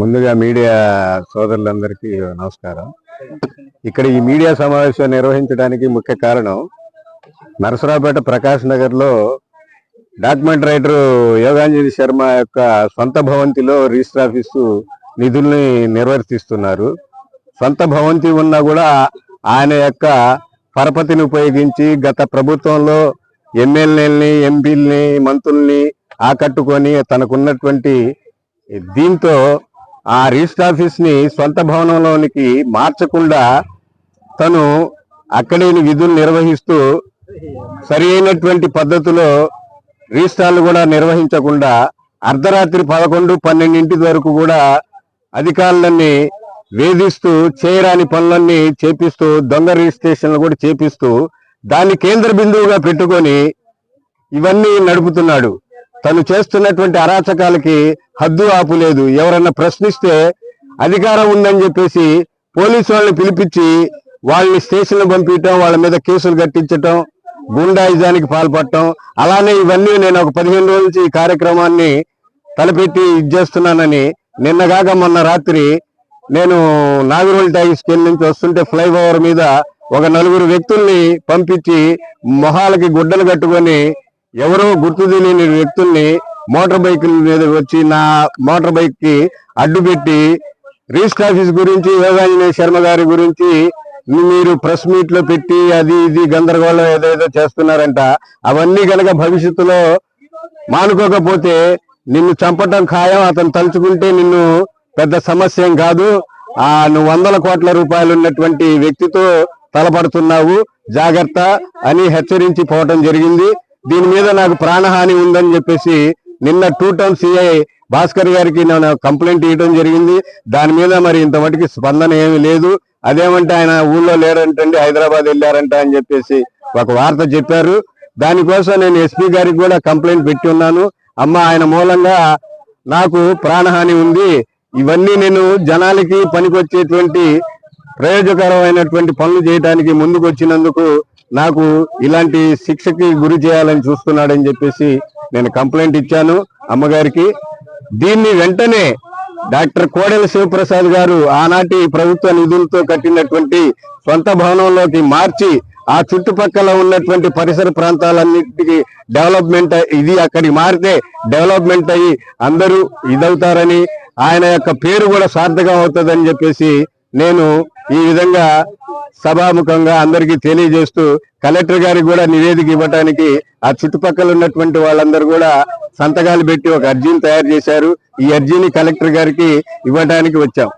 ముందుగా మీడియా సోదరులందరికీ నమస్కారం. ఇక్కడ ఈ మీడియా సమావేశం నిర్వహించడానికి ముఖ్య కారణం నరసరావుపేట ప్రకాష్ నగర్లో డాక్యుమెంట్ రైటర్ యోగాంజలి శర్మ యొక్క సొంత భవంతిలో రిజిస్టర్ ఆఫీసు నిధుల్ని నిర్వర్తిస్తున్నారు. సొంత భవంతి ఉన్నా కూడా ఆయన యొక్క పరపతిని ఉపయోగించి గత ప్రభుత్వంలో ఎమ్మెల్యేలని ఎంపీలని మంత్రుల్ని ఆకట్టుకొని తనకున్నటువంటి దీంతో ఆ రిజిస్టర్ ఆఫీస్ని సొంత భవనంలోనికి మార్చకుండా తను అక్కడే విధులు నిర్వహిస్తూ సరి అయినటువంటి పద్ధతిలో రిజిస్టార్లు కూడా నిర్వహించకుండా అర్ధరాత్రి పదకొండు పన్నెండింటి వరకు కూడా అధికారులన్నీ వేధిస్తూ చేయరాని పనులన్నీ చేపిస్తూ దొంగ రిజిస్ట్రేషన్లు కూడా చేపిస్తూ దాన్ని కేంద్ర బిందువుగా పెట్టుకొని ఇవన్నీ నడుపుతున్నాడు. తను చేస్తున్నటువంటి అరాచకాలకి హద్దు ఆపు లేదు ఎవరన్నా ప్రశ్నిస్తే అధికారం ఉందని చెప్పేసి పోలీసు వాళ్ళని పిలిపించి వాళ్ళని స్టేషన్ పంపించటం వాళ్ళ మీద కేసులు కట్టించటం గుండాయిజానికి పాల్పడటం అలానే ఇవన్నీ నేను ఒక పదిహేను రోజుల నుంచి ఈ కార్యక్రమాన్ని తలపెట్టి ఇది చేస్తున్నానని నిన్నగాక మొన్న రాత్రి నేను నాగరోల్ ట్యాక్స్ నుంచి వస్తుంటే ఫ్లైఓవర్ మీద ఒక నలుగురు వ్యక్తుల్ని పంపించి మొహాలకి గుడ్డలు కట్టుకొని ఎవరో గుర్తు తెలియని వ్యక్తుల్ని మోటార్ బైక్ మీద వచ్చి నా మోటార్ బైక్కి అడ్డు పెట్టి రిజిస్టర్ ఆఫీస్ గురించి యోగాంజనేయ శర్మ గారి గురించి మీరు ప్రెస్ మీట్లో పెట్టి అది ఇది గందరగోళం ఏదేదో చేస్తున్నారంట. అవన్నీ కనుక భవిష్యత్తులో మానుకోకపోతే నిన్ను చంపటం ఖాయం అతను తలుచుకుంటే నిన్ను పెద్ద సమస్య ఏం కాదు. ఆ నువ్వు వందల కోట్ల రూపాయలు ఉన్నటువంటి వ్యక్తితో తలపడుతున్నావు. జాగ్రత్త అని హెచ్చరించి పోవటం జరిగింది. దీని మీద నాకు ప్రాణహాని ఉందని చెప్పేసి నిన్న టూ టౌన్ సిఐ భాస్కర్ గారికి నేను కంప్లైంట్ ఇవ్వడం జరిగింది. దాని మీద మరి ఇంత మటుకి స్పందన ఏమీ లేదు. అదేమంటే ఆయన ఊళ్ళో లేరంటండి హైదరాబాద్ వెళ్ళారంట అని చెప్పేసి ఒక వార్త చెప్పారు. దానికోసం నేను ఎస్పీ గారికి కూడా కంప్లైంట్ పెట్టి ఉన్నాను. అమ్మ ఆయన మూలంగా నాకు ప్రాణహాని ఉంది. ఇవన్నీ నేను జనాలకి పనికొచ్చేటువంటి ప్రయోజకరమైనటువంటి పనులు చేయడానికి ముందుకు వచ్చినందుకు నాకు ఇలాంటి శిక్షకి గురి చేయాలని చూస్తున్నాడని చెప్పేసి నేను కంప్లైంట్ ఇచ్చాను అమ్మగారికి. దీన్ని వెంటనే డాక్టర్ కోడెల శివప్రసాద్ గారు ఆనాటి ప్రభుత్వ నిధులతో కట్టినటువంటి సొంత భవనంలోకి మార్చి ఆ చుట్టుపక్కల ఉన్నటువంటి పరిసర ప్రాంతాలన్నిటికీ డెవలప్మెంట్ ఇది అక్కడికి మారితే డెవలప్మెంట్ అయ్యి అందరూ ఇదవుతారని ఆయన యొక్క పేరు కూడా సార్థకం అవుతుందని చెప్పేసి నేను ఈ విధంగా సభాముఖంగా అందరికీ తెలియజేస్తూ కలెక్టర్ గారికి కూడా నివేదిక ఇవ్వడానికి ఆ చుట్టుపక్కల ఉన్నటువంటి వాళ్ళందరూ కూడా సంతకాలు పెట్టి ఒక అర్జీని తయారు చేశారు. ఈ అర్జీని కలెక్టర్ గారికి ఇవ్వడానికి వచ్చాం.